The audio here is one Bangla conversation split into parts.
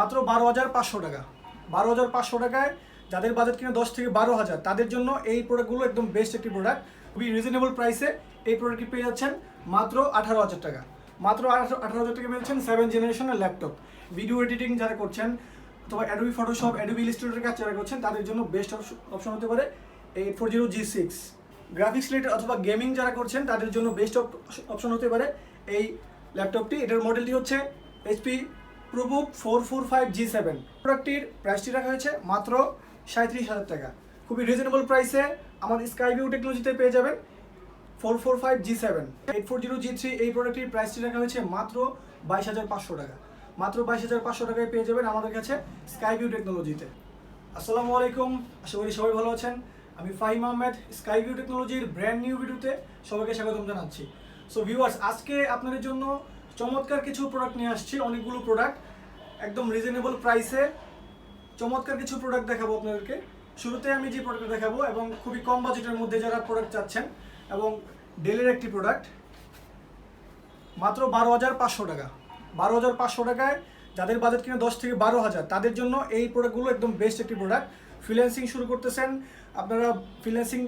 মাত্র বারো হাজার পাঁচশো টাকা। বারো হাজার পাঁচশো টাকায় যাদের বাজেট কিনা দশ থেকে বারো হাজার, তাদের জন্য এই প্রোডাক্টগুলো একদম বেস্ট একটি প্রোডাক্ট খুবই রিজনেবল প্রাইসে এই প্রোডাক্টটি পেয়ে যাচ্ছেন মাত্র আঠারো হাজার টাকা। মাত্র আঠারো আঠারো হাজার টাকা পেয়েছেন সেভেন জেনারেশনের ল্যাপটপ ভিডিও এডিটিং যারা করছেন অথবা অ্যাডোবি ফটোশপ অ্যাডোবি ইলিস্ট্রেটরের কাজ যারা করছেন, তাদের জন্য বেস্ট অপশন হতে পারে eight four zero G six graphics related অথবা গেমিং যারা করছেন, তাদের জন্য বেস্ট অপশন হতে পারে এই ল্যাপটপটি এটার মডেলটি হচ্ছে HP ProBook four four five G seven প্রোডাক্টটির প্রাইসটি রাখা হয়েছে মাত্র সাঁত্রিশ হাজার টাকা। খুবই রিজনেবল প্রাইসে আমাদের স্কাইভিউ টেকনোলজিতে পেয়ে যাবেন four four five G seven eight four zero G three এই প্রোডাক্টটির প্রাইসটি রাখা হয়েছে মাত্র বাইশ হাজার পাঁচশো টাকা। মাত্র বাইশ হাজার পাঁচশো টাকায় পেয়ে যাবেন আমাদের কাছে স্কাইভিউ টেকনোলজিতে আসসালামু আলাইকুম, আশা করি সবাই ভালো আছেন। আমি ফাহিম আহমেদ স্কাইভিউ টেকনোলজির ব্র্যান্ড নিউ ভিডিওতে সবাইকে স্বাগতম জানাচ্ছি। সো ভিউয়ার্স আজকে আপনাদের জন্য চমৎকার কিছু প্রোডাক্ট নিয়ে আসছি, অনেকগুলো প্রোডাক্ট একদম রিজনেবল প্রাইসে চমৎকার কিছু প্রোডাক্ট দেখাবো আপনাদেরকে। শুরুতে আমি যে প্রোডাক্ট দেখাবো এবং খুবই কম বাজেটের মধ্যে যারা প্রোডাক্ট চাচ্ছেন এবং ডেলের একটি প্রোডাক্ট মাত্র বারো হাজার পাঁচশো টাকা। বারো হাজার পাঁচশো টাকায় যাদের বাজেট কিনা দশ থেকে বারো হাজার, তাদের জন্য এই প্রোডাক্টগুলো একদম বেস্ট একটি প্রোডাক্ট ফ্রিল্যান্সিং শুরু করতেছেন, আপনারা ফ্রিল্যান্সিং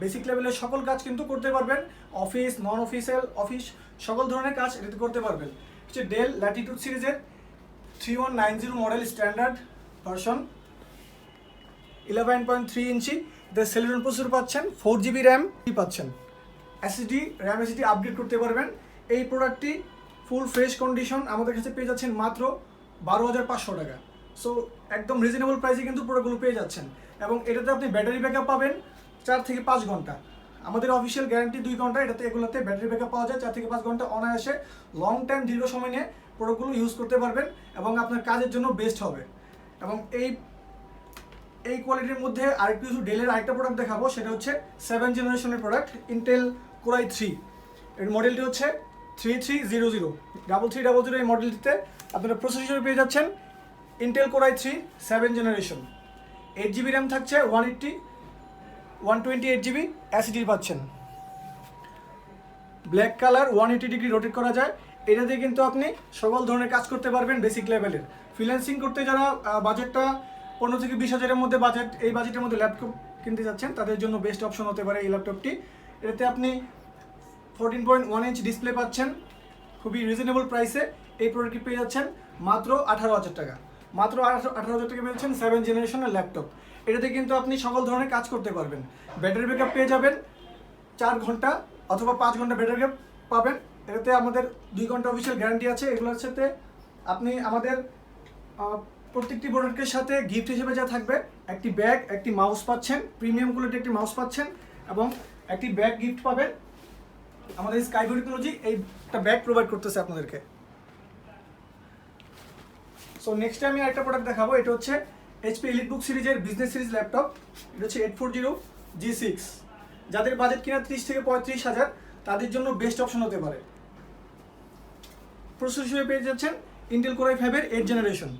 বেসিক লেভেলের সকল কাজ কিন্তু করতে পারবেন। অফিস, নন অফিসিয়াল অফিস, সকল ধরনের কাজ এটাতে করতে পারবেন। হচ্ছে ডেল ল্যাটিটিউড সিরিজের three one nine zero model standard version eleven point three ইঞ্চি। এতে সেলিডন প্রসেসর পাচ্ছেন ফোর জিবি র্যাম পাচ্ছেন। এসএসডি র্যাম এসএসডি আপডেট করতে পারবেন। এই প্রোডাক্টটি ফুল ফ্রেশ কন্ডিশন আমাদের কাছে পেয়ে যাচ্ছেন মাত্র বারো হাজার পাঁচশো টাকা। সো একদম রিজনেবল প্রাইসে কিন্তু প্রোডাক্টগুলো পেয়ে যাচ্ছেন। এবং এটাতে আপনি ব্যাটারি ব্যাকআপ পাবেন। চার থেকে পাঁচ ঘণ্টা। আমাদের অফিসিয়াল গ্যারান্টি দুই ঘণ্টা, এটাতে এগুলোতে ব্যাটারি ব্যাকআপ পাওয়া যায়, চার থেকে পাঁচ ঘণ্টা অনায়াসে লং টাইম দীর্ঘ সময় নিয়ে প্রোডাক্টগুলো ইউজ করতে পারবেন এবং আপনার কাজের জন্য বেস্ট হবে। এবং এই এই কোয়ালিটির মধ্যে আরেকটু কিছু ডেলের আরেকটা প্রোডাক্ট দেখাবো, সেটা হচ্ছে সেভেন জেনারেশনের প্রোডাক্ট ইন্টেল কোরাই থ্রি এর মডেলটি হচ্ছে three three zero zero double three double zero এই মডেলটিতে আপনারা প্রসেসর পেয়ে যাচ্ছেন Intel Core i three seven generation eight GB RAM থাকছে one eighty one twenty eight GB SSD পাচ্ছেন। Black colour one eighty degree rotate করা যায়। এটা দিয়ে কিন্তু আপনি সকল ধরনের কাজ করতে পারবেন বেসিক লেভেলের ফ্রিল্যান্সিং করতে যারা বাজেটটা পনেরো থেকে বিশ হাজারের মধ্যে বাজেট এই বাজেটের মধ্যে ল্যাপটপ কিনতে যাচ্ছেন, তাদের জন্য বেস্ট অপশন হতে পারে এই ল্যাপটপটি এটাতে আপনি fourteen point one inch display পাচ্ছেন। খুবই রিজনেবল প্রাইসে এই প্রোডাক্টটি পেয়ে যাচ্ছেন মাত্র আঠারো হাজার টাকা। মাত্র আঠারো হাজার টাকা পেয়েছেন সেভেন জেনারেশনের ল্যাপটপ এটাতে কিন্তু আপনি সকল ধরনের কাজ করতে পারবেন। ব্যাটারি ব্যাকআপ পেয়ে যাবেন, চার ঘণ্টা অথবা পাঁচ ঘণ্টা ব্যাটারি ব্যাকআপ পাবেন। এটাতে আমাদের দুই ঘণ্টা অফিসিয়াল গ্যারান্টি আছে। এগুলোর সাথে আপনি আমাদের প্রত্যেকটি প্রোডাক্টের সাথে গিফট হিসেবে যা থাকবে, একটি ব্যাগ একটি মাউস পাচ্ছেন। প্রিমিয়াম কোয়ালিটির একটি মাউস পাচ্ছেন এবং একটি ব্যাগ গিফট পাবেন। আমাদের স্কাইবো টেকনোলজি এইটা ব্যাগ প্রোভাইড করতেছে আপনাদেরকে। সো নেক্সট টাইম আমি আরেকটা প্রোডাক্ট দেখাবো। এটা হচ্ছে এইচপি এলিটবুক সিরিজের বিজনেস সিরিজ ল্যাপটপ এটা হচ্ছে eight four zero G six যাদের বাজেট কিনা ত্রিশ থেকে পঁয়ত্রিশ হাজার, তাদের জন্য বেস্ট অপশন হতে পারে। প্রসেসর হিসেবে পেয়ে যাচ্ছেন ইন্টেল কোরাই ফাইভের eight generation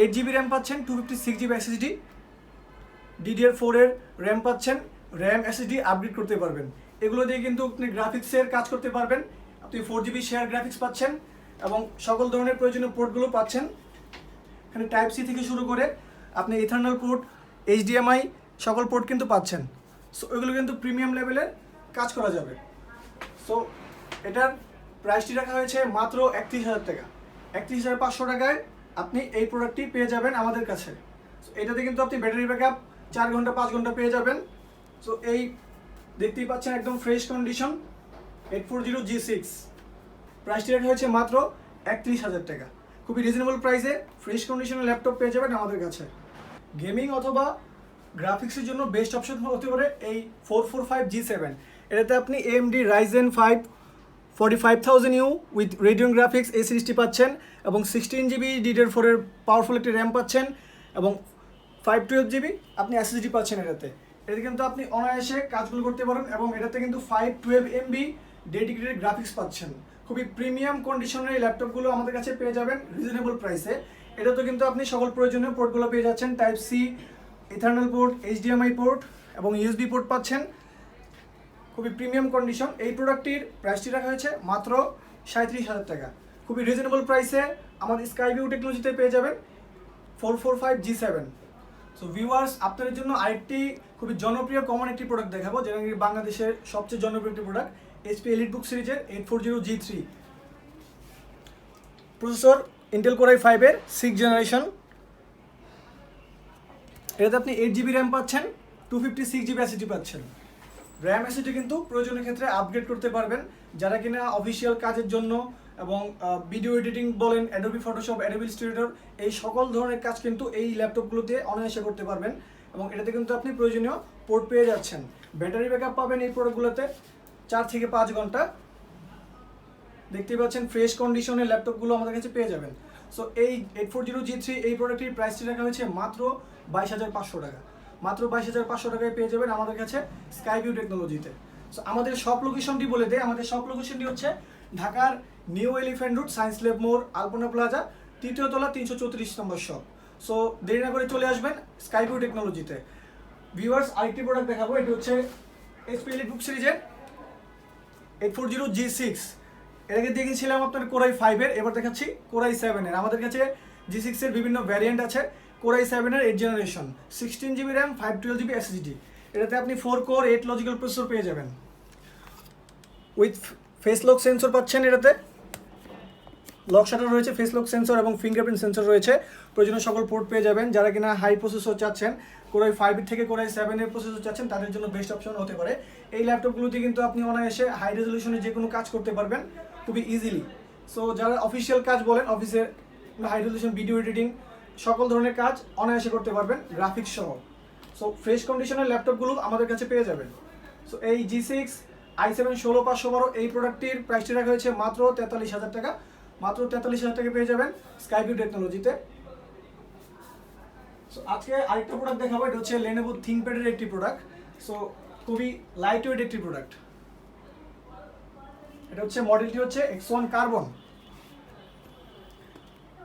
eight GB RAM পাচ্ছেন two fifty six GB SSD DDR ফোরের র্যাম পাচ্ছেন র্যাম এসএসডি আপগ্রেড করতে পারবেন। এগুলো দিয়ে কিন্তু আপনি গ্রাফিক্সের কাজ করতে পারবেন। আপনি ফোর জিবি শেয়ার গ্রাফিক্স পাচ্ছেন এবং সকল ধরনের প্রয়োজনীয় পোর্টগুলো পাচ্ছেন। এখানে টাইপ সি থেকে শুরু করে আপনি ইথার্নাল পোর্ট এইচডিএমআই সকল পোর্ট কিন্তু পাচ্ছেন। সো এগুলো কিন্তু প্রিমিয়াম লেভেলের কাজ করা যাবে। সো এটার প্রাইসটি রাখা হয়েছে মাত্র একত্রিশ হাজার টাকা। একত্রিশ হাজার পাঁচশো টাকায় আপনি এই প্রোডাক্টটি পেয়ে যাবেন আমাদের কাছে। So, এটাতে কিন্তু আপনি ব্যাটারি ব্যাকআপ চার ঘণ্টা পাঁচ ঘণ্টা পেয়ে যাবেন। সো এই দেখতেই পাচ্ছেন একদম fresh condition eight four zero G six প্রাইসটি রাখা হয়েছে মাত্র একত্রিশ হাজার টাকা। খুবই রিজনেবল প্রাইসে ফ্রেশ কন্ডিশনের ল্যাপটপ পেয়ে যাবেন আমাদের কাছে। গেমিং অথবা গ্রাফিক্সের জন্য বেস্ট অপশন হতে পারে এই four four five G seven এটাতে আপনি M AMD Ryzen five forty five thousand U with Radeon graphics এই সিরিজটি পাচ্ছেন এবং সিক্সটিন জিবি ডিডের ফোরের পাওয়ারফুল একটি র্যাম পাচ্ছেন এবং ফাইভ টুয়েলভ জিবি আপনি এসএসডি পাচ্ছেন এটাতে। এটাতে কিন্তু আপনি অনায়াসে কাজগুলো করতে পারেন এবং এটাতে কিন্তু five twelve MB dedicated graphics পাচ্ছেন। খুবই প্রিমিয়াম কন্ডিশনের এই ল্যাপটপগুলো আমাদের কাছে পেয়ে যাবেন রিজনেবল প্রাইসে এটা তো কিন্তু আপনি সকল প্রয়োজনীয় পোর্টগুলো পেয়ে যাচ্ছেন type C ethernet port HDMI port এবং ইউএসবি পোর্ট পাচ্ছেন। খুবই প্রিমিয়াম কন্ডিশন এই প্রোডাক্টটির প্রাইসটি রাখা হয়েছে মাত্র সাঁত্রিশ হাজার টাকা। খুবই রিজনেবল প্রাইসে আমাদের স্কাইভিউ টেকনোলজিতে পেয়ে যাবেন four four five G seven so viewers আপনাদের জন্য আরেকটি খুবই জনপ্রিয় কমন একটি প্রোডাক্ট দেখাবো, যেটা নাকি বাংলাদেশের সবচেয়ে জনপ্রিয় একটি প্রোডাক্ট এইচপি এলিট বুক সিরিজের eight four zero G three processor Intel Core i ফাইভের সিক্স জেনারেশন এটাতে আপনি এইট জিবি র্যাম পাচ্ছেন two fifty six GB SSD পাচ্ছেন। র্যাম অ্যাসিডি কিন্তু প্রয়োজনীয় ক্ষেত্রে আপগ্রেড করতে পারবেন। যারা কিনা অফিসিয়াল কাজের জন্য এবং ভিডিও এডিটিং বলেন অ্যাডোবি ফটোশপ অ্যাডোবি ইলাস্ট্রেটর এই সকল ধরনের কাজ কিন্তু এই ল্যাপটপগুলোতে অনায়াসে করতে পারবেন। এবং এটাতে কিন্তু আপনি প্রয়োজনীয় পোর্ট পেয়ে যাচ্ছেন। ব্যাটারি ব্যাকআপ পাবেন এই প্রোডাক্টগুলোতে চার থেকে পাঁচ ঘণ্টা। দেখতেই পাচ্ছেন ফ্রেশ কন্ডিশনের ল্যাপটপগুলো আমাদের কাছে পেয়ে যাবেন। সো এই eight four zero G three এই প্রোডাক্টটির প্রাইসটি রাখা হয়েছে মাত্র বাইশ হাজার পাঁচশো টাকা। মাত্র বাইশ হাজার পাঁচশো টাকায় পেয়ে যাবেন আমাদের কাছে স্কাইভিউ টেকনোলজিতে সো আমাদের সব লোকেশনটি বলে দেয় আমাদের সব লোকেশনটি হচ্ছে ঢাকার New Elephant Road Science Lab মোড় আলপনা প্লাজা তৃতীয় তলা তিনশো চৌত্রিশ নম্বর শপ সো দেরি না করে চলে আসবেন স্কাইভিউ টেকনোলজিতে ভিউয়ার্স আরেকটি প্রোডাক্ট দেখাবো, এটি হচ্ছে এসপি বুক সিরিজের eight four zero G six এটাকে দেখেছিলাম আপনার কোরাই ফাইভের এবার দেখাচ্ছি কোরাই সেভেনের আমাদের কাছে জি সিক্সের বিভিন্ন ভ্যারিয়েন্ট আছে, কোরাই সেভেনের eight generation sixteen GB RAM five twelve GB SSD এটাতে আপনি four core eight logical processor পেয়ে যাবেন। উইথ ফেস লক সেন্সর পাচ্ছেন এটাতে। লক শাটার রয়েছে ফেস লক সেন্সর এবং ফিঙ্গারপ্রিন্ট সেন্সর রয়েছে। প্রয়োজনীয় সকল পোর্ট পেয়ে যাবেন। যারা কিনা হাই প্রসেসর চাচ্ছেন, কোরাই ফাইভ থেকে কোরাই সেভেনের প্রসেসর চাচ্ছেন, তাদের জন্য বেস্ট অপশন হতে পারে। এই ল্যাপটপগুলোতে কিন্তু আপনি অনায়াসে হাই রেজলিউশনে যে কোনো কাজ করতে পারবেন খুবই ইজিলি সো যারা অফিসিয়াল কাজ বলেন অফিসের হাই রেজলিউশন ভিডিও এডিটিং সকল ধরনের কাজ অনায়াসে করতে পারবেন গ্রাফিক্স সহ। সো ফ্রেশ কন্ডিশনের ল্যাপটপগুলো আমাদের কাছে পেয়ে যাবেন। সো এই জি সিক্স আই সেভেন ষোলো পাঁচশো বারো, এই প্রোডাক্টটির প্রাইসটি রাখা হয়েছে মাত্র তেতাল্লিশ হাজার টাকা। মাত্র তেতাল্লিশ হাজার টাকা পেয়ে যাবেন স্কাইভিউ টেকনোলজিতে সো আজকে আরেকটা প্রোডাক্ট দেখাবো, এটা হচ্ছে লেনোভো থিংকপ্যাডের একটি প্রোডাক্ট সো খুবই লাইট ওয়েট একটি প্রোডাক্ট এটা হচ্ছে মডেলটি হচ্ছে এক্স ওয়ান কার্বন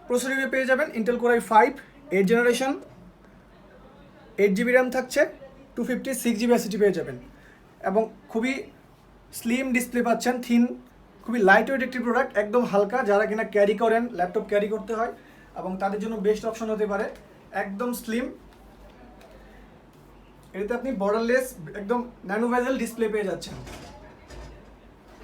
প্রসেসরে পেয়ে যাবেন Intel Core i five eight generation eight GB RAM থাকছে টু ফিফটি সিক্স জিবি পেয়ে যাবেন। এবং খুবই স্লিম ডিসপ্লে পাচ্ছেন থিন খুবই লাইট ওয়েট একটি প্রোডাক্ট একদম হালকা, যারা কিনা ক্যারি করেন ল্যাপটপ ক্যারি করতে হয়, এবং তাদের জন্য বেস্ট অপশন হতে পারে, একদম স্লিম এটাতে আপনি বর্ডারলেস একদম ন্যানোভেজেল ডিসপ্লে পেয়ে যাচ্ছেন।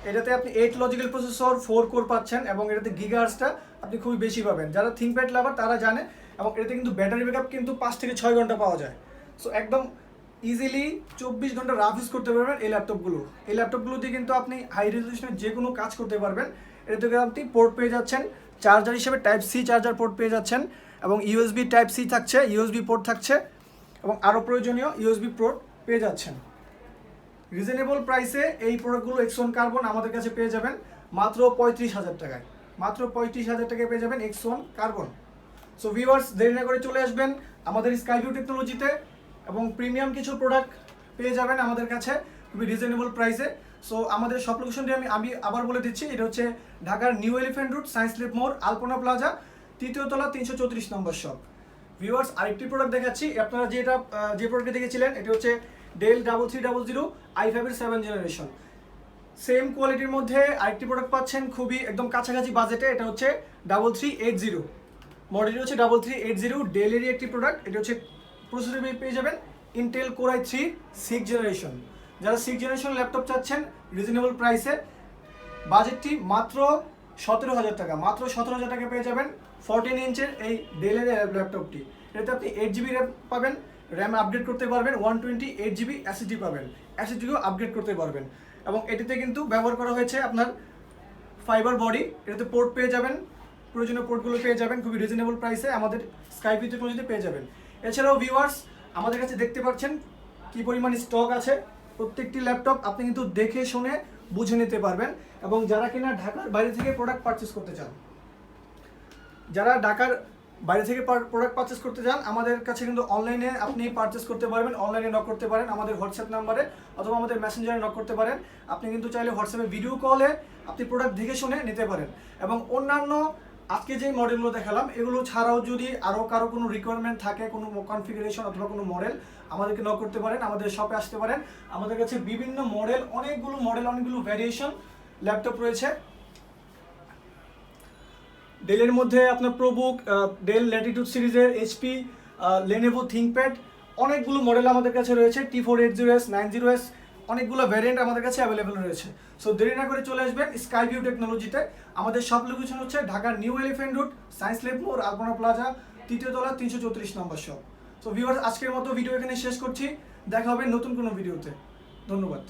এটাতে আপনি eight logical processor four core পাচ্ছেন, এবং এটাতে গিগার্সটা আপনি খুবই বেশি পাবেন। যারা থিঙ্কপ্যাড লাভার তারা জানে, এবং এটাতে কিন্তু ব্যাটারি ব্যাকআপ কিন্তু পাঁচ থেকে ছয় ঘণ্টা পাওয়া যায়। সো একদম ইজিলি চব্বিশ ঘণ্টা রাফ ইউজ করতে পারবেন এই ল্যাপটপগুলো এই ল্যাপটপগুলোতে কিন্তু আপনি হাই রেজলিউশনের যে কোনো কাজ করতে পারবেন। এটা থেকে আপনি পোর্ট পেয়ে যাচ্ছেন। চার্জার হিসেবে টাইপ সি চার্জার পোর্ট পেয়ে যাচ্ছেন এবং ইউএসবি টাইপ সি থাকছে ইউএসবি পোর্ট থাকছে এবং আরও প্রয়োজনীয় ইউএসবি পোর্ট পেয়ে যাচ্ছেন। রিজনেবল প্রাইসে এই প্রোডাক্টগুলো এক্সন কার্বন আমাদের কাছে পেয়ে যাবেন মাত্র পঁয়ত্রিশ হাজার টাকায়। মাত্র পঁয়ত্রিশ হাজার টাকায় পেয়ে যাবেন এক্সন কার্বন সো ভিউয়ার্স দেরি না করে চলে আসবেন আমাদের স্কাইভিউ টেকনোলজিতে এবং প্রিমিয়াম কিছু প্রোডাক্ট পেয়ে যাবেন আমাদের কাছে খুবই রিজনেবল প্রাইসে সো আমাদের সব লোকেশনটি আমি আমি আবার বলে দিচ্ছি, এটা হচ্ছে ঢাকার New Elephant Road Science Lab মোড় আলপনা প্লাজা তৃতীয় তলা তিনশো চৌত্রিশ নম্বর শপ ভিউয়ার্স আরেকটি প্রোডাক্ট দেখাচ্ছি, আপনারা যেটা যে প্রোডাক্টটি দেখেছিলেন, এটি হচ্ছে Dell double three double zero i ফাইভের সেভেন জেনারেশন সেম কোয়ালিটির মধ্যে আরেকটি প্রোডাক্ট পাচ্ছেন খুবই একদম কাছাকাছি বাজেটে এটা হচ্ছে ডাবল থ্রি এইট জিরো মডেলটি হচ্ছে ডাবল থ্রি এইট জিরো ডেলেরই একটি প্রোডাক্ট এটা হচ্ছে প্রসেসর পেয়ে যাবেন Intel Core i three six generation যারা সিক্স জেনারেশন ল্যাপটপ চাচ্ছেন রিজনেবল প্রাইসে বাজেটটি মাত্র সতেরো হাজার টাকা। মাত্র সতেরো হাজার টাকা পেয়ে যাবেন ফোরটিন ইঞ্চের এই ডেলের ল্যাপটপটি এটাতে আপনি এইট জিবি র্যাম পাবেন র্যাম আপডেট করতে পারবেন one twenty eight GB SSD পাবেন। অ্যাসিডিও আপগ্রেড করতে পারবেন। এবং এটিতে কিন্তু ব্যবহার করা হয়েছে আপনার ফাইবার বডি এটাতে পোর্ট পেয়ে যাবেন, প্রয়োজনীয় পোর্টগুলো পেয়ে যাবেন, খুবই রিজনেবল প্রাইসে আমাদের স্কাইপি টেকনোলজিতে পেয়ে যাবেন। এছাড়াও ভিউয়ার্স আমাদের কাছে দেখতে পাচ্ছেন কি পরিমাণ স্টক আছে। প্রত্যেকটি ল্যাপটপ আপনি কিন্তু দেখে শুনে বুঝে নিতে পারবেন এবং যারা কিনা ঢাকার বাইরে থেকে প্রোডাক্ট পারচেস করতে চান, যারা ঢাকার বাইরে থেকে প্রোডাক্ট পারচেস করতে চান, আমাদের কাছে কিন্তু অনলাইনে আপনি পারচেস করতে পারবেন অনলাইনে নক করতে পারেন, আমাদের হোয়াটসঅ্যাপ নাম্বারে অথবা আমাদের মেসেঞ্জারে নক করতে পারেন। আপনি কিন্তু চাইলে হোয়াটসঅ্যাপে ভিডিও কলে আপনি প্রোডাক্ট দেখে শুনে নিতে পারেন এবং অন্যান্য আজকে যে মডেলগুলো দেখালাম, এগুলো ছাড়াও যদি আরও কারও কোনো রিকোয়ারমেন্ট থাকে, কোনো কনফিগারেশন অথবা কোনো মডেল আমাদেরকে নক করতে পারেন, আমাদের শপে আসতে পারেন। আমাদের কাছে বিভিন্ন মডেল অনেকগুলো মডেল অনেকগুলো ভ্যারিয়েশন ল্যাপটপ রয়েছে। ডেলের মধ্যে আপনার প্রোবুক ডেল ল্যাটিটিউড সিরিজের এইচপি লেনেভো থিঙ্কপ্যাড অনেকগুলো মডেল আমাদের কাছে রয়েছে T four eight zero S nine zero S অনেকগুলো ভ্যারিয়েন্ট আমাদের কাছে অ্যাভেলেবেল রয়েছে। সো দেরি না করে চলে আসবেন স্কাই ভিউ টেকনোলজিতে আমাদের সব লোকেশন হচ্ছে ঢাকার New Elephant Road Science Lab মোড় আলপনা প্লাজা তৃতীয় তলা তিনশো চৌত্রিশ নম্বর শপ সো ভিউয়ার্স আজকের মতো ভিডিও এখানে শেষ করছি। দেখা হবে নতুন কোনো ভিডিওতে ধন্যবাদ।